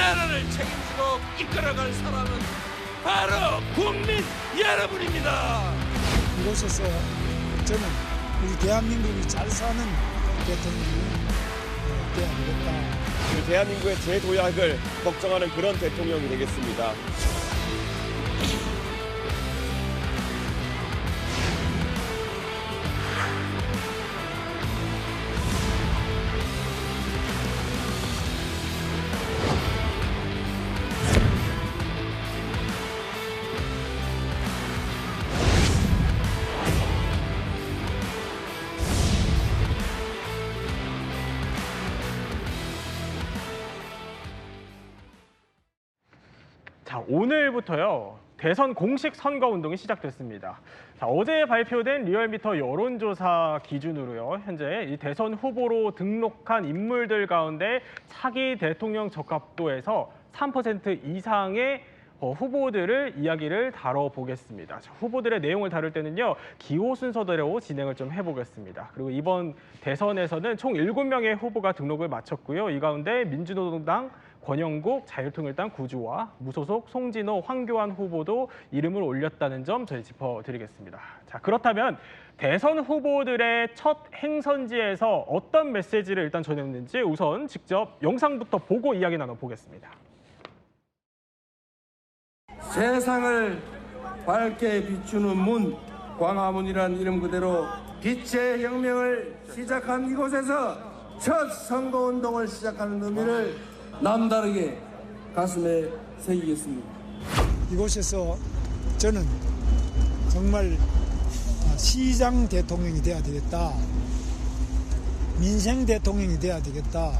나라를 책임지고 이끌어갈 사람은 바로 국민 여러분입니다. 이곳에서 저는 우리 대한민국이 잘 사는 대통령이 어, 돼야 되겠다. 그 대한민국의 재도약을 걱정하는 그런 대통령이 되겠습니다. 자, 오늘부터요. 대선 공식 선거 운동이 시작됐습니다. 자, 어제 발표된 리얼미터 여론조사 기준으로요. 현재 이 대선 후보로 등록한 인물들 가운데 차기 대통령 적합도에서 3% 이상의 어, 후보들을 이야기를 다뤄보겠습니다. 자, 후보들의 내용을 다룰 때는요, 기호 순서대로 진행을 좀 해보겠습니다. 그리고 이번 대선에서는 총 7명의 후보가 등록을 마쳤고요. 이 가운데 민주노동당 권영국, 자유통일당 구주와 무소속 송진호, 황교안 후보도 이름을 올렸다는 점 저희 짚어드리겠습니다. 자, 그렇다면 대선 후보들의 첫 행선지에서 어떤 메시지를 일단 전했는지 우선 직접 영상부터 보고 이야기 나눠보겠습니다. 세상을 밝게 비추는 문 광화문이란 이름 그대로 빛의 혁명을 시작한 이곳에서 첫 선거운동을 시작하는 의미를 남다르게 가슴에 새기겠습니다. 이곳에서 저는 정말 아, 시장 대통령이 돼야 되겠다. 민생 대통령이 돼야 되겠다.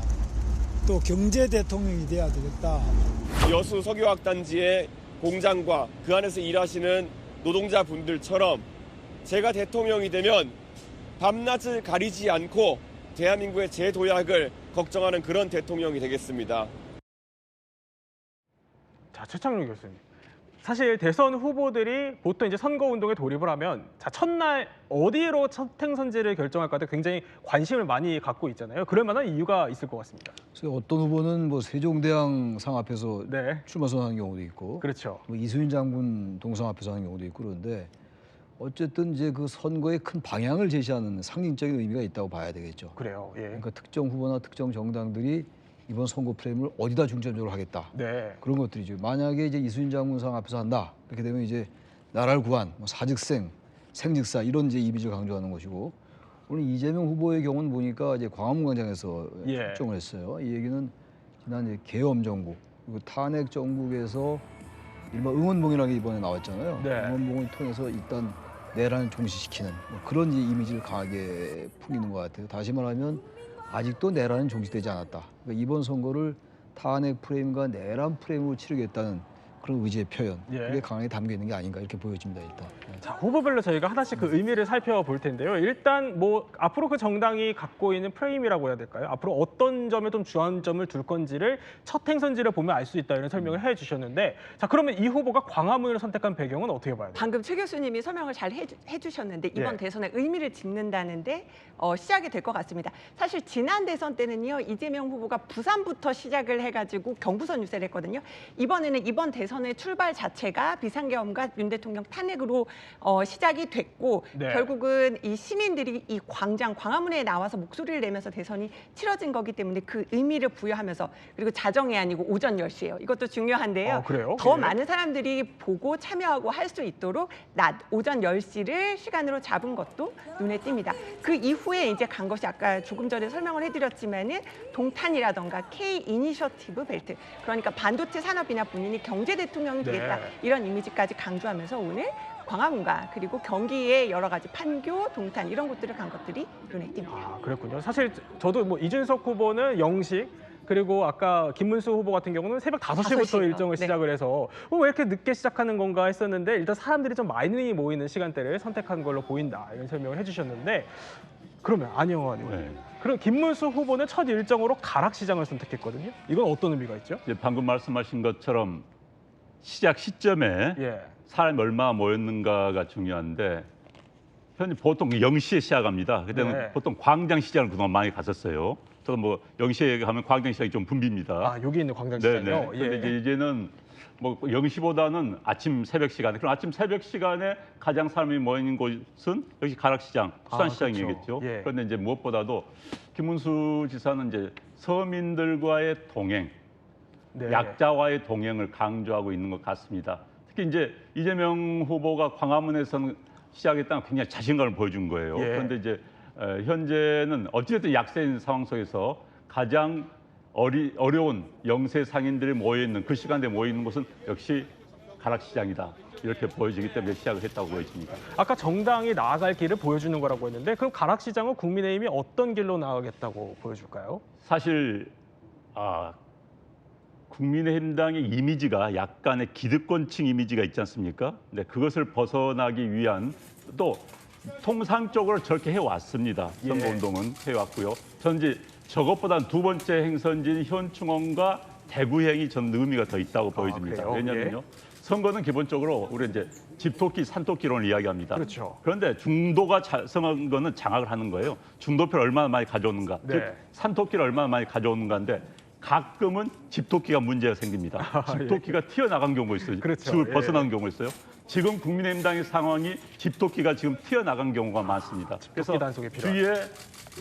또 경제 대통령이 돼야 되겠다. 여수 석유학단지의 공장과 그 안에서 일하시는 노동자분들처럼 제가 대통령이 되면 밤낮을 가리지 않고 대한민국의 재도약을 걱정하는 그런 대통령이 되겠습니다. 자, 최창룡 교수님. 사실 대선 후보들이 보통 이제 선거 운동에 돌입을 하면 자, 첫날 어디로 첫 행선지를 결정할까에 굉장히 관심을 많이 갖고 있잖아요. 그럴 만한 이유가 있을 것 같습니다. 어떤 후보는 뭐 세종대왕 상 앞에서 네. 출마 선언하는 경우도 있고 그렇죠. 뭐 이수인 장군 동상 앞에서 하는 경우도 있고 그런데 어쨌든 이제 그 선거의 큰 방향을 제시하는 상징적인 의미가 있다고 봐야 되겠죠. 그래요. 예. 그러니까 특정 후보나 특정 정당들이 이번 선거 프레임을 어디다 중점적으로 하겠다. 네. 그런 것들이죠. 만약에 이제 이수인 장군상 앞에서 한다. 이렇게 되면 이제 나라를 구한 뭐 사직생, 생직사 이런 이제 이미지를 강조하는 것이고 오늘 이재명 후보의 경우는 보니까 이제 광화문 광장에서 예. 출정을 했어요. 이 얘기는 지난 이제 계엄 정국 그리고 탄핵 정국에서 일반 응원봉이라는 게 이번에 나왔잖아요. 네. 응원봉을 통해서 일단 내란을 종식시키는 뭐 그런 이미지를 강하게 풍기는 것 같아요. 다시 말하면 아직도 내란은 종식되지 않았다. 그러니까 이번 선거를 탄핵 프레임과 내란 프레임으로 치르겠다는 그런 의지의 표현. 예. 그게 강하게 담겨 있는 게 아닌가 이렇게 보여집니다. 일단. 네. 자, 후보별로 저희가 하나씩 그 의미를 살펴볼 텐데요. 일단 뭐 앞으로 그 정당이 갖고 있는 프레임이라고 해야 될까요? 앞으로 어떤 점에 좀 주안점을 둘 건지를 첫 행선지를 보면 알 수 있다 이런 설명을 해 주셨는데 자, 그러면 이 후보가 광화문을 선택한 배경은 어떻게 봐야 돼요? 방금 최 교수님이 설명을 잘 해주, 해주셨는데 이번 예. 대선에 의미를 짓는다는데 어, 시작이 될 것 같습니다. 사실 지난 대선 때는요 이재명 후보가 부산부터 시작을 해가지고 경부선 유세를 했거든요. 이번에는 이번 대선 의 출발 자체가 비상계엄과 윤 대통령 탄핵으로 어, 시작이 됐고 네. 결국은 이 시민들이 이 광장 광화문에 나와서 목소리를 내면서 대선이 치러진 거기 때문에 그 의미를 부여하면서 그리고 자정이 아니고 오전 10시예요. 이것도 중요한데요. 아, 그래요? 더 예. 많은 사람들이 보고 참여하고 할 수 있도록 낮 오전 10시를 시간으로 잡은 것도 눈에 띕니다. 그 이후에 이제 간 것이 아까 조금 전에 설명을 해드렸지만은 동탄이라던가 K 이니셔티브 벨트 그러니까 반도체 산업이나 본인이 경제 대통령이 네. 되겠다 이런 이미지까지 강조하면서 오늘 광화문과 그리고 경기의 여러 가지 판교, 동탄 이런 곳들을 간 것들이 눈에 띕니다. 아, 그랬군요. 사실 저도 뭐 이준석 후보는 영식 그리고 아까 김문수 후보 같은 경우는 새벽 5시부터 5시 요. 일정을 네. 시작을 해서 어, 왜 이렇게 늦게 시작하는 건가 했었는데 일단 사람들이 좀 많이 모이는 시간대를 선택한 걸로 보인다 이런 설명을 해주셨는데 그러면 안영환 의원 네. 그럼 김문수 후보는 첫 일정으로 가락시장을 선택했거든요. 이건 어떤 의미가 있죠? 이제 방금 말씀하신 것처럼 시작 시점에 예. 사람이 얼마나 모였는가가 중요한데 현재 보통 0시에 시작합니다. 그때는 네. 보통 광장 시장을 그동안 많이 갔었어요. 저도 뭐 0시에 가면 광장 시장이 좀 붐빕니다. 아 여기 있는 광장 시장이요. 네네. 근데 이제 이제는 뭐 0시보다는 아침 새벽 시간에 그럼 아침 새벽 시간에 가장 사람이 모이는 곳은 역시 가락시장, 아, 수산시장이겠죠. 그렇죠. 예. 그런데 이제 무엇보다도 김문수 지사는 이제 서민들과의 동행, 네. 약자와의 동행을 강조하고 있는 것 같습니다. 특히 이제 이재명 후보가 광화문에서는 시작했다는 굉장히 자신감을 보여준 거예요. 예. 그런데 이제 어, 현재는 어찌됐든 약세인 상황 속에서 가장 어리, 어려운 영세 상인들이 모여 있는 그 시간대에 모여 있는 곳은 역시 가락시장이다. 이렇게 보여지기 때문에 시작을 했다고 보여집니다. 아까 정당이 나아갈 길을 보여주는 거라고 했는데 그럼 가락시장은 국민의힘이 어떤 길로 나가겠다고 보여줄까요? 사실 아, 국민의힘당의 이미지가 약간의 기득권층 이미지가 있지 않습니까? 네, 그것을 벗어나기 위한 또 통상적으로 저렇게 해왔습니다. 예. 선거운동은 해왔고요. 전 이제 저것보다는 두 번째 행선지인 현충원과 대구행이 전 의미가 더 있다고 보여집니다. 아, 그래요? 예. 왜냐면요. 선거는 기본적으로 우리 이제 집토끼, 산토끼론을 이야기합니다. 그렇죠. 그런데 중도가 자성한 거는 장악을 하는 거예요. 중도표를 얼마나 많이 가져오는가, 네. 즉 산토끼를 얼마나 많이 가져오는가인데 가끔은 집토끼가 문제가 생깁니다. 집토끼가 튀어나간 경우가 있어요. 아, 그렇죠. 집을 예. 벗어난 경우가 있어요. 지금 국민의힘당의 상황이 집토끼가 지금 튀어나간 경우가 많습니다. 그래서 단속이 필요하다. 주위에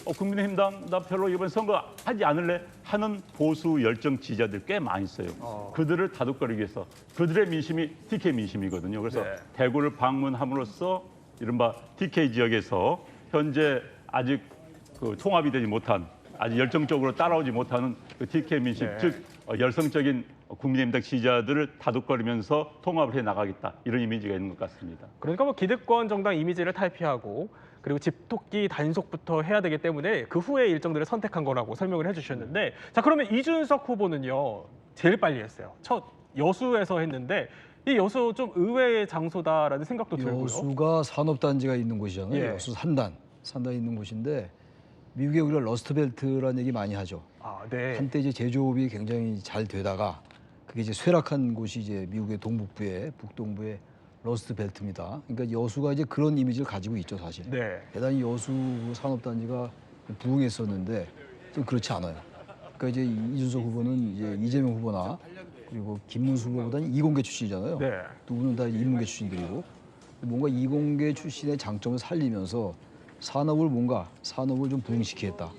어, 국민의힘당 나 별로 이번 선거 하지 않을래 하는 보수 열정 지지자들 꽤 많이 있어요. 어. 그들을 다독거리기 위해서 그들의 민심이 TK 민심이거든요. 그래서 네. 대구를 방문함으로써 이른바 TK 지역에서 현재 아직 그 통합이 되지 못한 아직 열정적으로 따라오지 못하는 그 TK 민심, 네. 즉 어, 열성적인 국민의힘당 지지자들을 다독거리면서 통합을 해 나가겠다 이런 이미지가 있는 것 같습니다. 그러니까 뭐 기득권 정당 이미지를 탈피하고 그리고 집토끼 단속부터 해야 되기 때문에 그 후에 일정들을 선택한 거라고 설명을 해주셨는데 자 그러면 이준석 후보는요 제일 빨리 했어요. 첫 여수에서 했는데 이 여수 좀 의외의 장소다라는 생각도 들고요. 여수가 산업단지가 있는 곳이잖아요. 예. 여수 산단, 산단 있는 곳인데 미국에 우리가 러스트벨트라는 얘기 많이 하죠. 아 네. 한때 이제 제조업이 굉장히 잘 되다가 그게 이제 쇠락한 곳이 이제 미국의 동북부에 북동부의 러스트 벨트입니다. 그러니까 여수가 이제 그런 이미지를 가지고 있죠, 사실. 네. 대단히 여수 산업단지가 부흥했었는데 좀 그렇지 않아요. 그러니까 이제 이준석 후보는 이제 이재명 후보나 그리고 김문수 후보보다는 이공계 출신이잖아요. 네. 두 분은 다 인문계 출신들이고 뭔가 이공계 출신의 장점을 살리면서 산업을 뭔가 산업을 좀 부흥시키겠다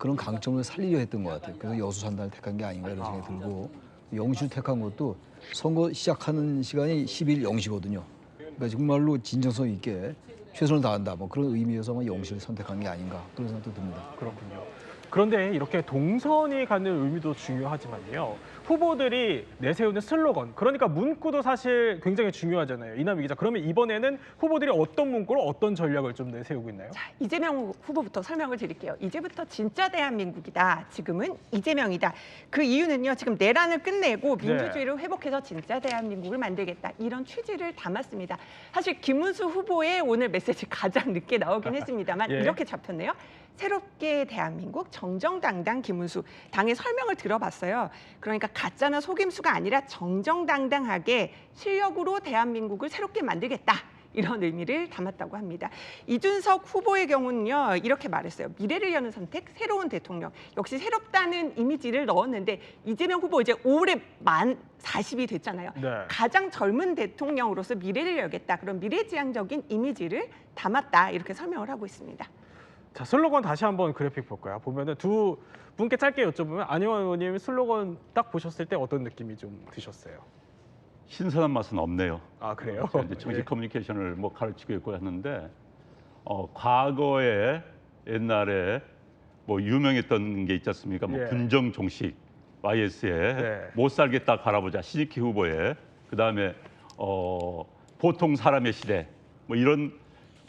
그런 강점을 살리려 했던 것 같아요. 그래서 여수 산단을 택한 게 아닌가 이런 생각이 들고 영시를 택한 것도 선거 시작하는 시간이 10일 영시거든요. 그러니까 정말로 진정성 있게 최선을 다한다 뭐 그런 의미에서 아마 영시를 선택한 게 아닌가 그런 생각도 듭니다. 그렇군요. 그런데 이렇게 동선이 갖는 의미도 중요하지만요. 후보들이 내세우는 슬로건, 그러니까 문구도 사실 굉장히 중요하잖아요. 이남희 기자. 그러면 이번에는 후보들이 어떤 문구로 어떤 전략을 좀 내세우고 있나요? 자, 이재명 후보부터 설명을 드릴게요. 이제부터 진짜 대한민국이다. 지금은 이재명이다. 그 이유는요. 지금 내란을 끝내고 네. 민주주의를 회복해서 진짜 대한민국을 만들겠다. 이런 취지를 담았습니다. 사실 김문수 후보의 오늘 메시지 가장 늦게 나오긴 했습니다만 예. 이렇게 잡혔네요. 새롭게 대한민국 정정당당 김문수 당의 설명을 들어봤어요. 그러니까 가짜나 속임수가 아니라 정정당당하게 실력으로 대한민국을 새롭게 만들겠다. 이런 의미를 담았다고 합니다. 이준석 후보의 경우는요 이렇게 말했어요. 미래를 여는 선택, 새로운 대통령. 역시 새롭다는 이미지를 넣었는데 이재명 후보 이제 올해 만 40이 됐잖아요. 네. 가장 젊은 대통령으로서 미래를 열겠다. 그런 미래지향적인 이미지를 담았다. 이렇게 설명을 하고 있습니다. 자, 슬로건 다시 한번 그래픽 볼까요? 보면은 두 분께 짧게 여쭤보면 안영환 의원님 슬로건 딱 보셨을 때 어떤 느낌이 좀 드셨어요? 신선한 맛은 없네요. 아 그래요? 제가 이제 정치 커뮤니케이션을 뭐 가르치고 있고 하는데 어, 과거에 옛날에 뭐 유명했던 게 있지 않습니까? 뭐 예. 군정 종식 YS에 네. 못 살겠다 갈아보자 신익희 후보의 그 다음에 어, 보통 사람의 시대 뭐 이런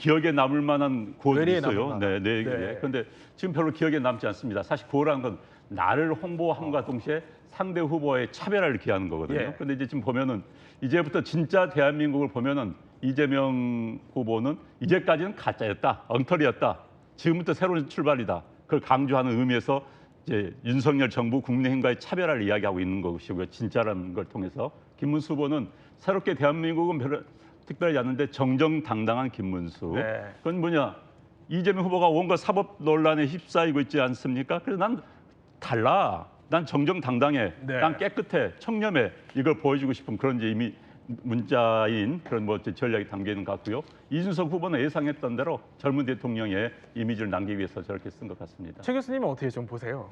기억에 남을 만한 구호들이 있어요. 네, 네. 네. 네. 그런데 지금 별로 기억에 남지 않습니다. 사실 구호라는 건 나를 홍보함과 동시에 상대 후보의 차별화를 기하는 거거든요. 예. 그런데 이제 지금 보면은 이제부터 진짜 대한민국을 보면은 이재명 후보는 이제까지는 가짜였다, 엉터리였다. 지금부터 새로운 출발이다. 그걸 강조하는 의미에서 이제 윤석열 정부 국민의힘과의 차별화를 이야기하고 있는 것이고요. 진짜라는 걸 통해서 김문수 후보는 새롭게 대한민국은 특별히 않는데 정정당당한 김문수. 네. 그건 뭐냐? 이재명 후보가 온갖 사법 논란에 휩싸이고 있지 않습니까? 그래서 난 달라. 난 정정당당해. 네. 난 깨끗해. 청렴해. 이걸 보여주고 싶은 그런 이제 이미 문자인 그런 뭐 전략이 담겨 있는 것 같고요. 이준석 후보는 예상했던 대로 젊은 대통령의 이미지를 남기기 위해서 저렇게 쓴 것 같습니다. 최 교수님은 어떻게 좀 보세요?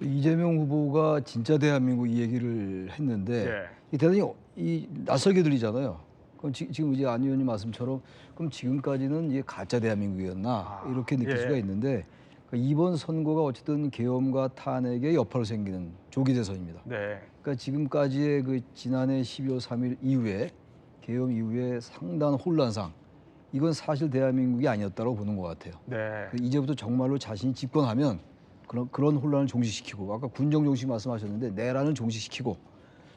이재명 후보가 진짜 대한민국 이 얘기를 했는데 예. 이 대단히 이 낯설게 들리잖아요. 그럼 지, 금 이제 안 의원님 말씀처럼 그럼 지금까지는 이게 가짜 대한민국이었나 아, 이렇게 느낄 예. 수가 있는데 그러니까 이번 선거가 어쨌든 계엄과 탄핵의 여파로 생기는 조기 대선입니다. 네. 그러니까 지금까지의 그 지난해 12월 3일 이후에 계엄 이후에 상당한 혼란상 이건 사실 대한민국이 아니었다고 보는 것 같아요. 네. 그 이제부터 정말로 자신이 집권하면 그런 그런 혼란을 종식시키고 아까 군정 종식 말씀하셨는데 내란을 종식시키고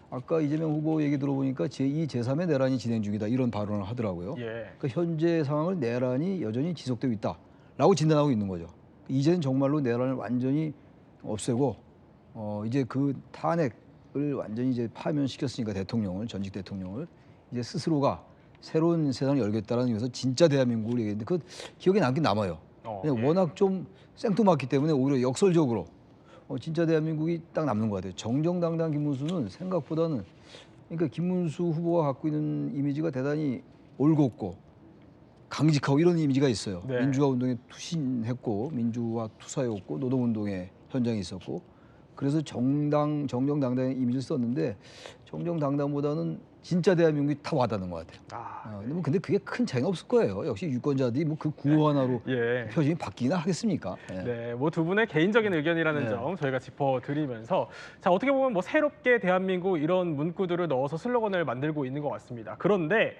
아까 이재명 후보 얘기 들어보니까 제2, 제3의 내란이 진행 중이다 이런 발언을 하더라고요. 예. 그 현재 상황을 내란이 여전히 지속되고 있다라고 진단하고 있는 거죠. 이제는 정말로 내란을 완전히 없애고 어 이제 그 탄핵을 완전히 이제 파면시켰으니까 대통령을 전직 대통령을 이제 스스로가 새로운 세상을 열겠다라는 의미에서 진짜 대한민국을 얘기했는데 그 기억에 남긴 남아요. 어, 예. 워낙 좀 생뚱맞기 때문에 오히려 역설적으로 어, 진짜 대한민국이 딱 남는 것 같아요. 정정당당 김문수는 생각보다는 그러니까 김문수 후보가 갖고 있는 이미지가 대단히 올곧고 강직하고 이런 이미지가 있어요. 네. 민주화 운동에 투신했고 민주화 투사였고 노동 운동에 현장에 있었고 그래서 정당 정정당당의 이미지를 썼는데 정정당당보다는 진짜 대한민국이 다 와닿는 것 같아요. 아, 어, 근데 뭐 근데 그게 큰 차이는 없을 거예요. 역시 유권자들이 뭐 그 구호 하나로 예. 표정이 바뀌나 하겠습니까? 예. 네, 뭐 두 분의 개인적인 의견이라는 네. 점 저희가 짚어드리면서 자 어떻게 보면 뭐 새롭게 대한민국 이런 문구들을 넣어서 슬로건을 만들고 있는 것 같습니다. 그런데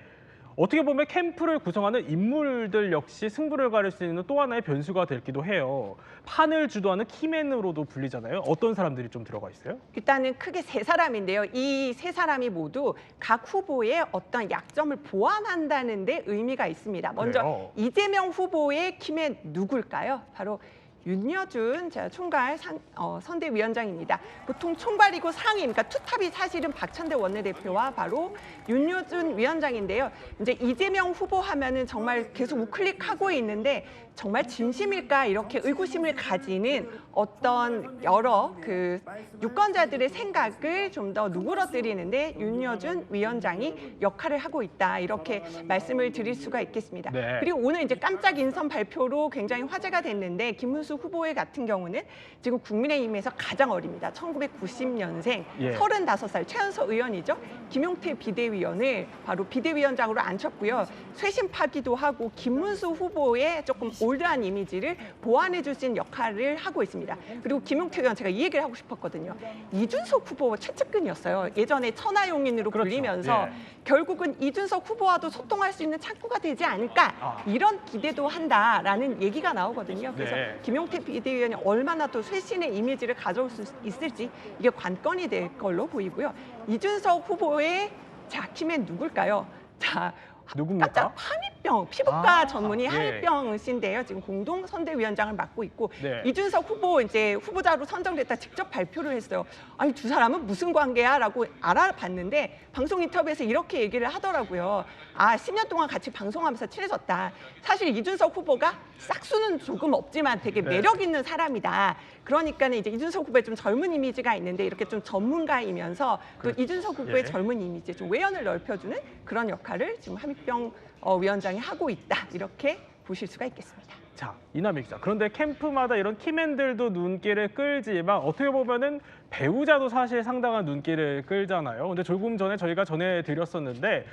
어떻게 보면 캠프를 구성하는 인물들 역시 승부를 가릴 수 있는 또 하나의 변수가 되기도 해요. 판을 주도하는 키맨으로도 불리잖아요. 어떤 사람들이 좀 들어가 있어요? 일단은 크게 세 사람인데요. 이 세 사람이 모두 각 후보의 어떤 약점을 보완한다는 데 의미가 있습니다. 먼저 그래요? 이재명 후보의 키맨 누굴까요? 바로 윤여준 자, 총괄 상, 어, 선대위원장입니다. 보통 총괄이고 상임, 그러니까 투탑이 사실은 박찬대 원내대표와 바로 윤여준 위원장인데요. 이제 이재명 후보 하면은 정말 계속 우클릭하고 있는데 정말 진심일까 이렇게 의구심을 가지는 어떤 여러 그 유권자들의 생각을 좀 더 누그러뜨리는데 윤여준 위원장이 역할을 하고 있다 이렇게 말씀을 드릴 수가 있겠습니다. 네. 그리고 오늘 이제 깜짝 인선 발표로 굉장히 화제가 됐는데 김문수 후보의 같은 경우는 지금 국민의힘에서 가장 어립니다. 1990년생, 예. 35살 최연소 의원이죠. 김용태 비대위원을 바로 비대위원장으로 앉혔고요. 쇄신파기도 하고 김문수 후보의 조금 올드한 이미지를 보완해 주신 역할을 하고 있습니다. 그리고 김용태 의원 제가 이 얘기를 하고 싶었거든요. 이준석 후보 최측근이었어요. 예전에 천하용인으로 그렇죠. 불리면서 예. 결국은 이준석 후보와도 소통할 수 있는 창구가 되지 않을까 아. 이런 기대도 한다라는 얘기가 나오거든요. 그래서 네. 김 용태 비대위원이 얼마나 또 쇄신의 이미지를 가져올 수 있을지 이게 관건이 될 걸로 보이고요. 이준석 후보의 자 키맨 누굴까요? 자 누굽니까? 깜짝 파 미병 피부과 아, 전문의 예. 한일병 씨인데요. 지금 공동 선대위원장을 맡고 있고 네. 이준석 후보 이제 후보자로 선정됐다 직접 발표를 했어요. 아니 두 사람은 무슨 관계야라고 알아봤는데 방송 인터뷰에서 이렇게 얘기를 하더라고요. 아 10년 동안 같이 방송하면서 친해졌다. 사실 이준석 후보가 싹수는 조금 없지만 되게 네. 매력 있는 사람이다. 그러니까는 이제 이준석 후보의 좀 젊은 이미지가 있는데 이렇게 좀 전문가이면서 또 이준석 후보의 예. 젊은 이미지 좀 외연을 넓혀주는 그런 역할을 지금 함익병 어, 위원장이 하고 있다. 이렇게 보실 수가 있겠습니다. 자, 이남희 기자. 그런데 캠프마다 이런 키맨들도 눈길을 끌지만 어떻게 보면은 배우자도 사실 상당한 눈길을 끌잖아요. 근데 조금 전에 저희가 전해드렸었는데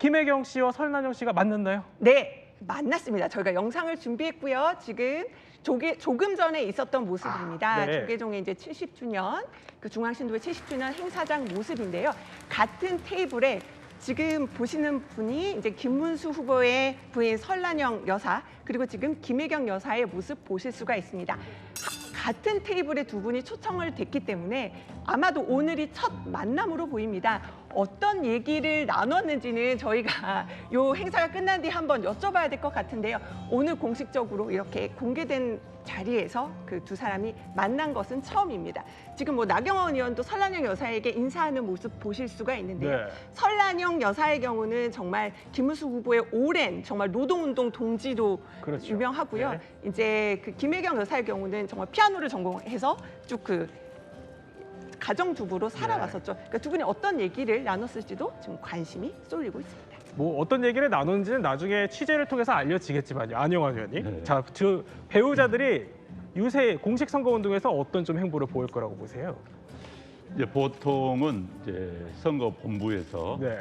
김혜경 씨와 설난영 씨가 만났나요? 네, 만났습니다. 저희가 영상을 준비했고요. 지금 조개, 조금 전에 있었던 모습입니다. 아, 네. 조계종의 이제 70주년, 그 중앙신도의 70주년 행사장 모습인데요. 같은 테이블에 지금 보시는 분이 이제 김문수 후보의 부인 설란영 여사, 그리고 지금 김혜경 여사의 모습 보실 수가 있습니다. 하- 같은 테이블에 두 분이 초청을 됐기 때문에 아마도 오늘이 첫 만남으로 보입니다. 어떤 얘기를 나눴는지는 저희가 요 행사가 끝난 뒤 한번 여쭤봐야 될 것 같은데요. 오늘 공식적으로 이렇게 공개된 자리에서 그 두 사람이 만난 것은 처음입니다. 지금 뭐 나경원 의원도 설란영 여사에게 인사하는 모습 보실 수가 있는데요. 네. 설란영 여사의 경우는 정말 김문수 후보의 오랜 정말 노동운동 동지로 그렇죠. 유명하고요. 네. 이제 그 김혜경 여사의 경우는 정말 피아노를 전공해서 쭉그 가정주부로 살아왔었죠. 그러니까 두 분이 어떤 얘기를 나눴을지도 지금 관심이 쏠리고 있습니다. 뭐 어떤 얘기를 나눈지는 나중에 취재를 통해서 알려지겠지만요. 안영환 의원님. 네. 자, 저 배우자들이 유세 공식 선거 운동에서 어떤 좀 행보를 보일 거라고 보세요? 이제 보통은 이제 선거 본부에서 네.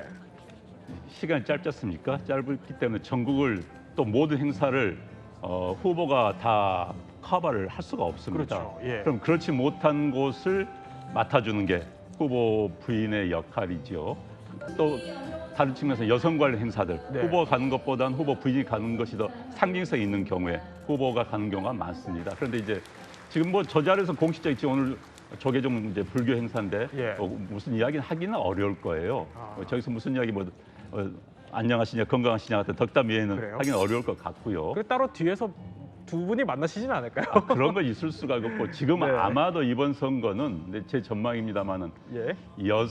시간이 짧지 않습니까? 짧기 때문에 전국을 또 모든 행사를 어, 후보가 다 커버를 할 수가 없습니다. 그렇죠. 예. 그럼 그렇지 못한 곳을 맡아주는 게 후보 부인의 역할이지요. 또 다른 측면에서 여성 관련 행사들 네. 후보가 가는 것보다는 후보 부인이 가는 것이 더 상징성 있는 경우에 후보가 가는 경우가 많습니다. 그런데 이제 지금 뭐 저 자리에서 공식적인 지금 오늘 조계종 이제 불교 행사인데 예. 어, 무슨 이야기는 하기는 어려울 거예요. 아. 어, 저기서 무슨 이야기 뭐 어, 안녕하시냐 건강하시냐 같은 덕담 그래요? 하기는 어려울 것 같고요. 그 따로 뒤에서 두 분이 만나시진 않을까요? 아, 그런 거 있을 수가 없고 지금 네. 아마도 이번 선거는 네, 제 전망입니다만은 예. 여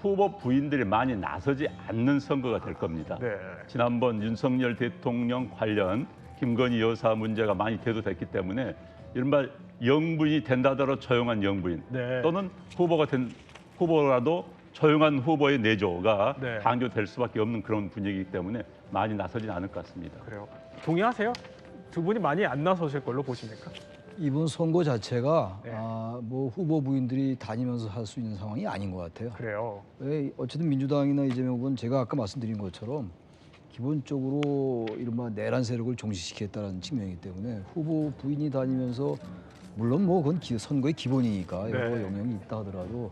후보 부인들이 많이 나서지 않는 선거가 될 겁니다. 네. 지난번 윤석열 대통령 관련 김건희 여사 문제가 많이 대두됐기 때문에 이른바 영부인이 된다더러 조용한 영부인 네. 또는 후보가 된 후보라도 조용한 후보의 내조가 네. 강조될 수밖에 없는 그런 분위기이기 때문에 많이 나서지는 않을 것 같습니다. 그래요. 동의하세요? 두 분이 많이 안 나서실 걸로 보십니까? 이번 선거 자체가 네. 아, 뭐 후보 부인들이 다니면서 할 수 있는 상황이 아닌 것 같아요. 그래요. 왜 어쨌든 민주당이나 이재명 후보는 제가 아까 말씀드린 것처럼 기본적으로 이른바 내란 세력을 종식시켰다는 측면이기 때문에 후보 부인이 다니면서 물론 뭐 그건 기- 선거의 기본이니까 여러 네. 영역이 있다 하더라도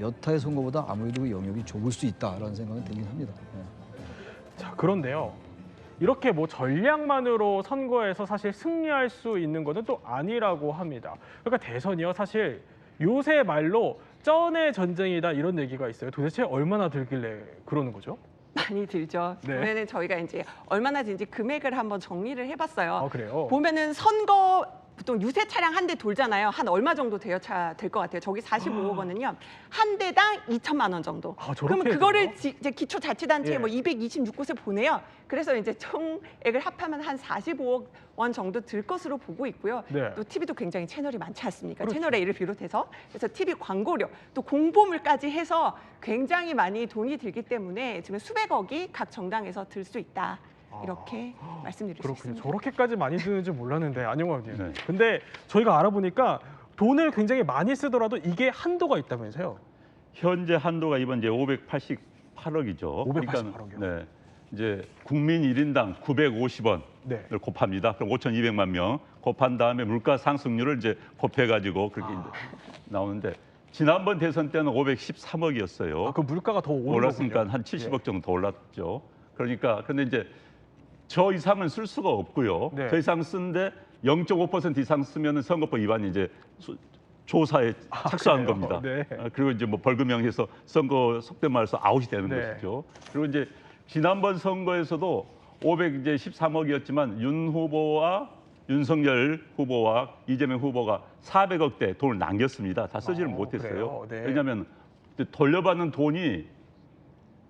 여타의 선거보다 아무래도 그 영역이 좁을 수 있다라는 생각은 들긴 합니다. 네. 자, 그런데요. 이렇게 뭐 전략만으로 선거에서 사실 승리할 수 있는 것은 또 아니라고 합니다. 그러니까 대선이요. 사실 요새 말로 쩐의 전쟁이다 이런 얘기가 있어요. 도대체 얼마나 들길래 그러는 거죠? 많이 들죠. 네. 보면은 저희가 이제 얼마나 든지 금액을 한번 정리를 해봤어요. 아, 그래요? 보면은 선거 보통 유세 차량 한 대 돌잖아요. 한 얼마 정도 대여차 될 것 같아요. 저기 45억 원은요. 한 대당 2천만 원 정도. 아, 저렇게 그러면 그거를 돼요? 지- 이제 기초자치단체에 예. 뭐 226곳에 보내요. 그래서 이제 총액을 합하면 한 45억 원 정도 들 것으로 보고 있고요. 네. 또 TV도 굉장히 채널이 많지 않습니까? 그렇죠. 채널 A를 비롯해서 그래서 TV 광고료 또 공보물까지 해서 굉장히 많이 돈이 들기 때문에 지금 수백억이 각 정당에서 들 수 있다. 이렇게 말씀드릴 수 그렇군요. 있습니다. 저렇게까지 많이 드는 줄 몰랐는데 안영환 의원. 네. 근데 저희가 알아보니까 돈을 굉장히 많이 쓰더라도 이게 한도가 있다면서요. 현재 한도가 이번 이제 588억이죠. 588억 이요? 네. 이제 국민 일인당 950원을 네. 곱합니다. 그럼 5,200만 명 곱한 다음에 물가 상승률을 이제 곱해 가지고 그렇게 아. 나오는데 지난번 대선 때는 513억이었어요. 아, 그 물가가 더 올랐으니까. 한 70억 정도 더 올랐죠. 그러니까 근데 이제 저 이상은 쓸 수가 없고요. 네. 저 이상 쓴데 0.5% 이상 쓰면 선거법 위반이 이제 수- 조사에 아, 그래요? 겁니다. 네. 아, 그리고 이제 뭐 벌금형 해서 선거 속된 말해서 아웃이 되는 네. 것이죠. 그리고 이제 지난번 선거에서도 513억이었지만 윤 후보와 윤석열 후보와 이재명 후보가 400억대 돈을 남겼습니다. 다 쓰지를 어, 못했어요. 네. 왜냐하면 돌려받는 돈이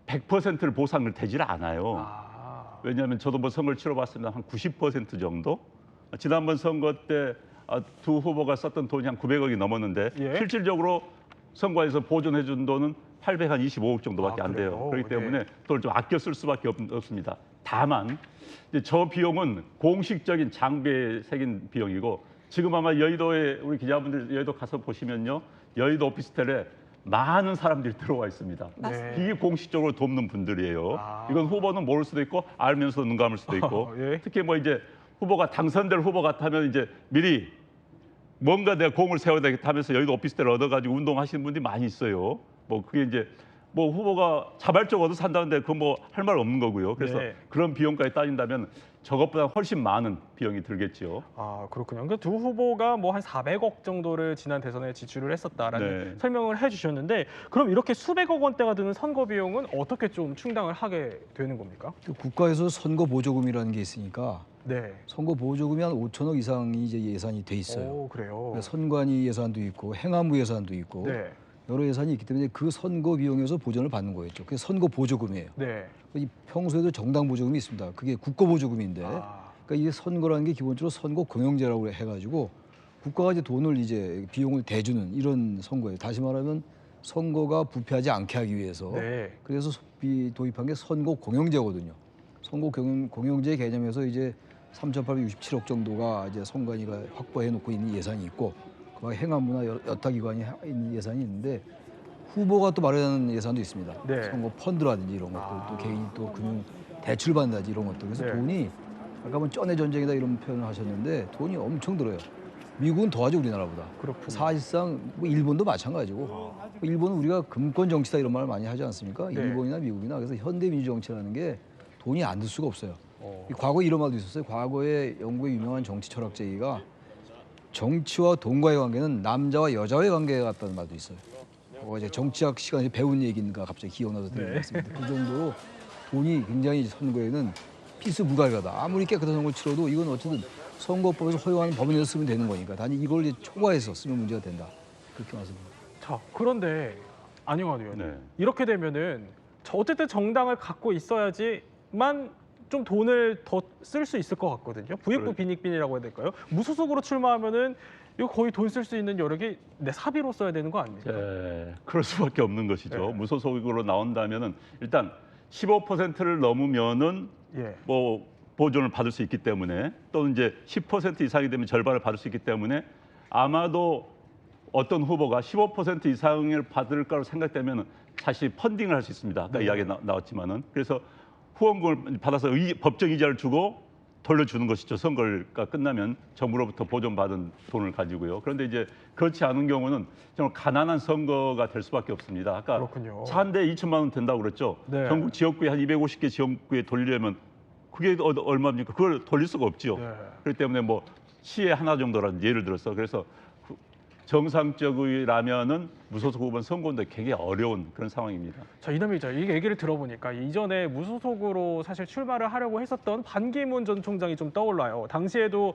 100%를 보상을 되질 않아요. 아, 왜냐하면 저도 뭐 선거를 치러봤습니다. 한 90% 정도. 지난번 선거 때 두 후보가 썼던 돈이 한 900억이 넘었는데 예. 실질적으로 선거에서 보존해 준 돈은 825억 정도밖에 아, 안 돼요. 그렇기 네. 때문에 돈을 좀 아껴 쓸 수밖에 없, 없습니다. 다만 저 비용은 공식적인 장비에 새긴 비용이고 지금 아마 여의도에 우리 기자분들 여의도 가서 보시면요. 여의도 오피스텔에 많은 사람들이 들어와 있습니다. 맞습니다. 네. 이게 공식적으로 돕는 분들이에요. 아. 이건 후보는 모를 수도 있고 알면서 눈 감을 수도 있고 예. 특히 뭐 이제 후보가 당선될 후보 같다면 이제 미리 뭔가 내가 공을 세워야 되겠다 하면서 여의도 오피스텔을 얻어가지고 운동하시는 분들이 많이 있어요. 뭐 그게 이제 뭐 후보가 자발적으로 얻어 산다는데 그건 뭐 할 말 없는 거고요. 그래서 네. 그런 비용까지 따진다면 저것보다 훨씬 많은 비용이 들겠죠. 아 그렇군요. 그러니까 두 후보가 뭐 한 400억 정도를 지난 대선에 지출을 했었다라는 네. 설명을 해주셨는데 그럼 이렇게 수백억 원대가 드는 선거 비용은 어떻게 좀 충당을 하게 되는 겁니까? 그 국가에서 선거 보조금이라는 게 있으니까 네. 선거 보조금이 한 5천억 이상이 이제 예산이 돼 있어요. 오 그래요. 그러니까 선관위 예산도 있고 행안부 예산도 있고 네. 여러 예산이 있기 때문에 그 선거 비용에서 보전을 받는 거였죠. 그게 선거 보조금이에요. 네. 이 평소에도 정당 보조금이 있습니다. 그게 국고 보조금인데, 아, 그러니까 이게 선거라는 게 기본적으로 선거 공영제라고 해가지고 국가가 이제 돈을 이제 비용을 대주는 이런 선거예요. 다시 말하면 선거가 부패하지 않게 하기 위해서 네. 그래서 비 도입한 게 선거 공영제거든요. 선거 공영, 공영제 개념에서 이제 3,867억 정도가 이제 선관위가 확보해 놓고 있는 예산이 있고 행안부나 여- 여타 기관이 하- 있는 예산이 있는데 후보가 또 마련하는 예산도 있습니다. 네. 선거 펀드라든지 이런 것들 아. 또 개인이 또 금융 대출 받는다든지 이런 것들 그래서 네. 돈이 아까 뭐 쩐의 전쟁이다 이런 표현을 하셨는데 돈이 엄청 들어요. 미국은 더하죠 우리나라보다. 그렇군요. 사실상 뭐 일본도 마찬가지고 뭐 일본은 우리가 금권 정치다 이런 말 많이 하지 않습니까? 네. 일본이나 미국이나 그래서 현대 민주 정치라는 게 돈이 안 들 수가 없어요. 어. 이 과거에 이런 말도 있었어요. 과거에 영국의 유명한 정치 철학자가 정치와 돈과의 관계는 남자와 여자의 관계 같다는 말도 있어요. 그거 이제 정치학 시간에 배운 얘기인가 갑자기 기억나서 드리는 네. 말씀입니다. 그 정도로 돈이 굉장히 선거에는 필수 무갈가다. 아무리 깨끗한 선거 치러도 이건 어쨌든 선거법에서 허용하는 내서 쓰면 되는 거니까 단지 이걸 이제 초과해서 쓰면 문제가 된다. 그렇게 말씀드립니다. 자 그런데 안영환 의원 네. 이렇게 되면은 저 어쨌든 정당을 갖고 있어야지만 좀 돈을 더 쓸 수 있을 것 같거든요. 부익부 그래. 빈익빈이라고 해야 될까요? 무소속으로 출마하면은 이거 거의 돈 쓸 수 있는 여력이 내 사비로 써야 되는 거 아닙니까? 예, 그럴 수밖에 없는 것이죠. 네. 무소속으로 나온다면은 일단 15%를 넘으면은 예. 뭐 보존을 받을 수 있기 때문에 또는 이제 10% 이상이 되면 절반을 받을 수 있기 때문에 아마도 어떤 후보가 15% 이상을 받을 거라고 생각되면 사실 펀딩을 할 수 있습니다. 아까 네. 이야기 나, 나왔지만은 그래서 후원금을 받아서 의, 법정 이자를 주고 돌려주는 것이죠. 선거가 끝나면 정부로부터 보존받은 돈을 가지고요. 그런데 이제 그렇지 않은 경우는 정말 가난한 선거가 될 수밖에 없습니다. 아까 그렇군요. 차 한 대 2천만 원 된다고 그랬죠. 네. 전국 지역구에 한 250개 지역구에 돌리려면 그게 어- 얼마입니까? 그걸 돌릴 수가 없지요. 네. 그렇기 때문에 뭐 시에 하나 정도라는 예를 들어서 그래서 그 정상적이라면은 무소속 후보는 선거운동 굉장히 어려운 그런 상황입니다. 자 이남희 기자 이 얘기를 들어보니까 이전에 무소속으로 사실 출마를 하려고 했었던 반기문 전 총장이 좀 떠올라요. 당시에도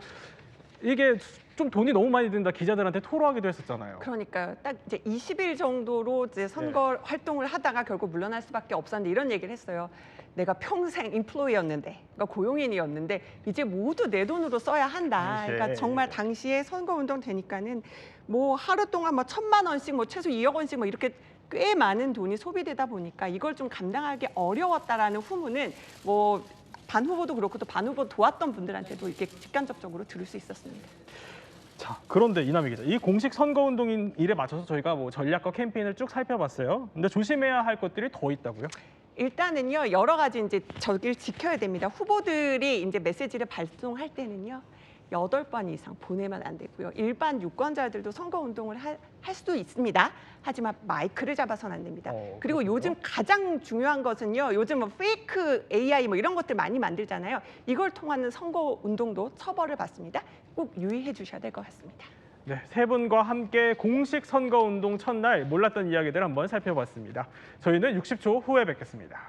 이게 좀 돈이 너무 많이 든다 기자들한테 토로하기도 했었잖아요. 그러니까요. 딱 이제 20일 정도로 이제 선거 네. 활동을 하다가 결국 물러날 수밖에 없었는데 이런 얘기를 했어요. 내가 평생 인플로이였는데, 그러니까 고용인이었는데 이제 모두 내 돈으로 써야 한다. 당시에. 그러니까 정말 당시에 선거 운동 되니까는 뭐 하루 동안 뭐 천만 원씩, 뭐 최소 2억 원씩 뭐 이렇게 꽤 많은 돈이 소비되다 보니까 이걸 좀 감당하기 어려웠다라는 후문은 뭐. 반 후보도 그렇고 또 반 후보 도왔던 분들한테도 이렇게 직간접적으로 들을 수 있었습니다. 자, 그런데 이남희 기자, 이 공식 선거운동인 일에 맞춰서 저희가 뭐 전략과 캠페인을 쭉 살펴봤어요. 근데 조심해야 할 것들이 더 있다고요? 일단은요 여러 가지 이제 저길 지켜야 됩니다. 후보들이 이제 메시지를 발송할 때는요 여덟 번 이상 보내면 안 되고요. 일반 유권자들도 선거 운동을 할, 할 수도 있습니다. 하지만 마이크를 잡아서는 안 됩니다. 어, 그리고. 요즘 가장 중요한 것은요. 요즘 뭐 페이크 AI 뭐 이런 것들 많이 만들잖아요. 이걸 통하는 선거 운동도 처벌을 받습니다. 꼭 유의해 주셔야 될 것 같습니다. 네, 세 분과 함께 공식 선거운동 첫날 몰랐던 이야기들 한번 살펴봤습니다. 저희는 60초 후에 뵙겠습니다.